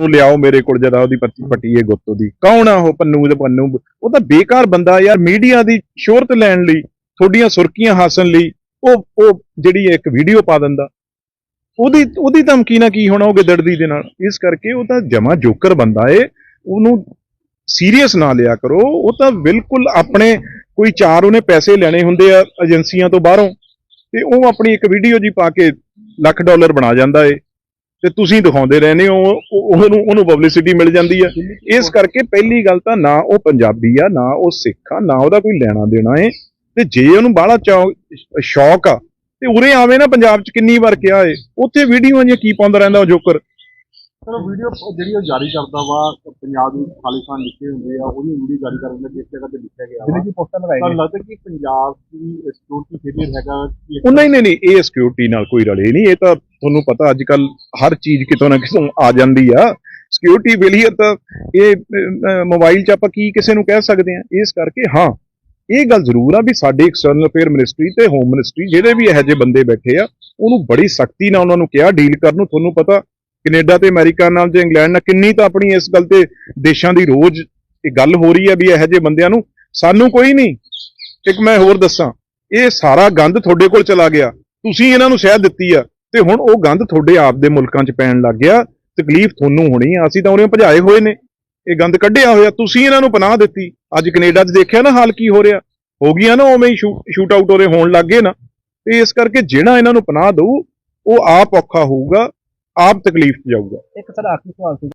ਨੂੰ ਲਿਆਓ ਮੇਰੇ ਕੋਲ ਜਦਾ ਉਹਦੀ ਪੱਤੀ ਪੱਟੀ ਇਹ ਗੁੱਤ ਉਹਦੀ ਕੌਣ ਆ ਉਹ ਪੰਨੂ ਦੇ ਪੰਨੂ? ਉਹ ਤਾਂ ਬੇਕਾਰ ਬੰਦਾ ਯਾਰ, ਮੀਡੀਆ ਦੀ ਸ਼ੋਹਰਤ ਲੈਣ ਲਈ, ਤੁਹਾਡੀਆਂ ਸੁਰਖੀਆਂ ਹਾਸਲ ਲਈ, ਉਹ ਉਹ ਜਿਹੜੀ ਇੱਕ ਵੀਡੀਓ ਪਾ ਦਿੰਦਾ। ਉਹਦੀ ਉਹਦੀ ਧਮਕੀ ਨਾ ਕੀ ਹੋਣਾ ਉਹ ਗਿੱਦੜਦੀ ਦੇ ਨਾਲ? ਇਸ ਕਰਕੇ ਉਹ ਤਾਂ ਜਮਾ ਜੋਕਰ ਬੰਦਾ ਏ। ਉਹਨੂੰ ਸੀਰੀਅਸ ਨਾ ਲਿਆ ਕਰੋ। ਉਹ ਤਾਂ ਬਿਲਕੁਲ ਆਪਣੇ ਕੋਈ ਚਾਰ ਉਹਨੇ ਪੈਸੇ ਲੈਣੇ ਹੁੰਦੇ ਆ ਏਜੰਸੀਆਂ ਤੋਂ ਬਾਹਰੋਂ, ਤੇ ਉਹ ਆਪਣੀ ਇੱਕ ਵੀਡੀਓ ਜੀ ਪਾ ਕੇ ਲੱਖ ਡਾਲਰ ਬਣਾ ਜਾਂਦਾ ਏ। ਤੇ ਤੁਸੀਂ ਦਿਖਾਉਂਦੇ ਰਹਿੰਦੇ ਹੋ ਉਹ- ਉਹਨੂੰ ਉਹਨੂੰ ਪਬਲਿਸਿਟੀ ਮਿਲ ਜਾਂਦੀ ਹੈ ਇਸ ਕਰਕੇ ਪਹਿਲੀ ਗੱਲ ਤਾਂ ਨਾ ਉਹ ਪੰਜਾਬੀ ਆ ਨਾ ਉਹ ਸਿੱਖ ਆ ਨਾ ਉਹਦਾ ਕੋਈ ਲੈਣਾ ਦੇਣਾ ਏ। ਤੇ ਜੇ ਉਹਨੂੰ ਬਾਹਲਾ ਸ਼ੌਕ ਆ ਤੇ ਉਰੇ ਆਵੇ ਨਾ ਪੰਜਾਬ 'ਚ ਕਿੰਨੀ ਵਾਰ ਕਿਹਾ ਏ ਉੱਥੇ ਵੀਡੀਓ ਜਾਂ ਕੀ ਪਾਉਂਦਾ ਰਹਿੰਦਾ ਉਹ ਜੋਕਰ? ਚਲੋ ਵੀਡੀਓ ਜਿਹੜੀ ਉਹ ਜਾਰੀ ਕਰਦਾ ਵਾ ਪੰਜਾਬ ਵਿੱਚ ਖਾਲਿਸਤਾਨ ਲਿਖੇ ਹੁੰਦੇ ਆ ਉਹਦੀ ਵੀਡੀਓ ਜਾਰੀ ਕਰਨ ਦਾ ਜਿਸ ਜਗ੍ਹਾ ਤੇ ਲਿਖਿਆ ਗਿਆ ਵਾ। ਦੀ ਪੋਸਟਾਂ ਲਗਾਈ ਤਾਂ ਲੱਗਦਾ ਕਿ ਪੰਜਾਬ ਦੀ ਸਿਕਿਉਰਿਟੀ ਫੇਲਿਅਰ ਹੈਗਾ ਕਿ ਉਹ ਨਹੀਂ ਨਹੀਂ ਨਹੀਂ ਇਹ ਸਿਕਿਉਰਿਟੀ ਨਾਲ ਕੋਈ ਰਲੇ ਨਹੀਂ। ਇਹ ਤਾਂ ਤੁਹਾਨੂੰ ਪਤਾ ਅੱਜ ਕੱਲ ਹਰ ਚੀਜ਼ ਕਿਤੋਂ ਨਾ ਕਿਤੋਂ ਆ ਜਾਂਦੀ ਆ। ਸਿਕਿਉਰਿਟੀ ਫੇਲਿਅਰ ਤਾਂ ਇਹ ਮੋਬਾਈਲ 'ਚ ਆਪਾਂ ਕੀ ਕਿਸੇ ਨੂੰ ਕਹਿ ਸਕਦੇ ਆ? ਇਸ ਕਰਕੇ ਹਾਂ ਇਹ ਗੱਲ ਜ਼ਰੂਰ ਆ ਵੀ ਸਾਡੇ ਐਕਸਟਰਨਲ ਅਫੇਅਰ ਮਿਨਿਸਟਰੀ ਤੇ ਹੋਮ ਮਿਨਿਸਟਰੀ ਜਿਹੜੇ ਵੀ ਇਹੋ ਜਿਹੇ ਬੰਦੇ ਬੈਠੇ ਆ ਉਹਨੂੰ ਬੜੀ ਸਖਤੀ ਨਾਲ ਉਹਨਾਂ ਨੂੰ ਕਿਹਾ ਡੀਲ ਕਰਨ ਨੂੰ। ਤੁਹਾਨੂੰ ਪਤਾ ਕੈਨੇਡਾ ਤੇ ਅਮਰੀਕਾ ਨਾਲ ਤੇ ਇੰਗਲੈਂਡ ਨਾਲ, ਕਿੰਨੀ ਤਾਂ ਆਪਣੀ ਇਸ ਗੱਲ ਤੇ ਦੇਸ਼ਾਂ ਦੀ ਰੋਜ਼ ਇਹ ਗੱਲ ਹੋ ਰਹੀ ਹੈ ਵੀ ਇਹੋ ਜਿਹੇ ਬੰਦਿਆਂ ਨੂੰ ਸਾਨੂੰ ਕੋਈ ਨਹੀਂ। ਇੱਕ ਮੈਂ ਹੋਰ ਦੱਸਾਂ, ਇਹ ਸਾਰਾ ਗੰਦ ਤੁਹਾਡੇ ਕੋਲ ਚਲਾ ਗਿਆ। ਤੁਸੀਂ ਇਹਨਾਂ ਨੂੰ ਸਹਿ ਦਿੱਤੀ ਆ ਤੇ ਹੁਣ ਉਹ ਗੰਦ ਤੁਹਾਡੇ ਆਪ ਦੇ ਮੁਲਕਾਂ 'ਚ ਪੈਣ ਲੱਗ ਗਿਆ। ਤਕਲੀਫ ਤੁਹਾਨੂੰ ਹੋਣੀ ਆ, ਅਸੀਂ ਤਾਂ ਉਹਨੇ ਭਜਾਏ ਹੋਏ ਨੇ। ਇਹ ਗੰਦ ਕੱਢਿਆ ਹੋਇਆ, ਤੁਸੀਂ ਇਹਨਾਂ ਨੂੰ ਪਨਾਹ ਦਿੱਤੀ। ਅੱਜ ਕੈਨੇਡਾ 'ਚ ਦੇਖਿਆ ਨਾ ਹਾਲ ਕੀ ਹੋ ਰਿਹਾ। ਹੋ ਗਿਆ ਨਾ ਉਵੇਂ ਹੀ ਸ਼ੂਟ ਆਊਟ ਉਹਦੇ ਹੋਣ ਲੱਗ ਗਏ ਨਾ। ਤੇ ਇਸ ਕਰਕੇ ਜਿਹੜਾ ਇਹਨਾਂ ਨੂੰ ਪਨਾਹ ਦਊ, ਉਹ ਆਪ ਔਖਾ ਹੋਊਗਾ। ਆਪ ਤਕਲੀਫ 'ਚ ਜਾਊਗਾ। ਇੱਕ ਸਾਡਾ ਆਖਰੀ ਸਵਾਲ ਸੀ।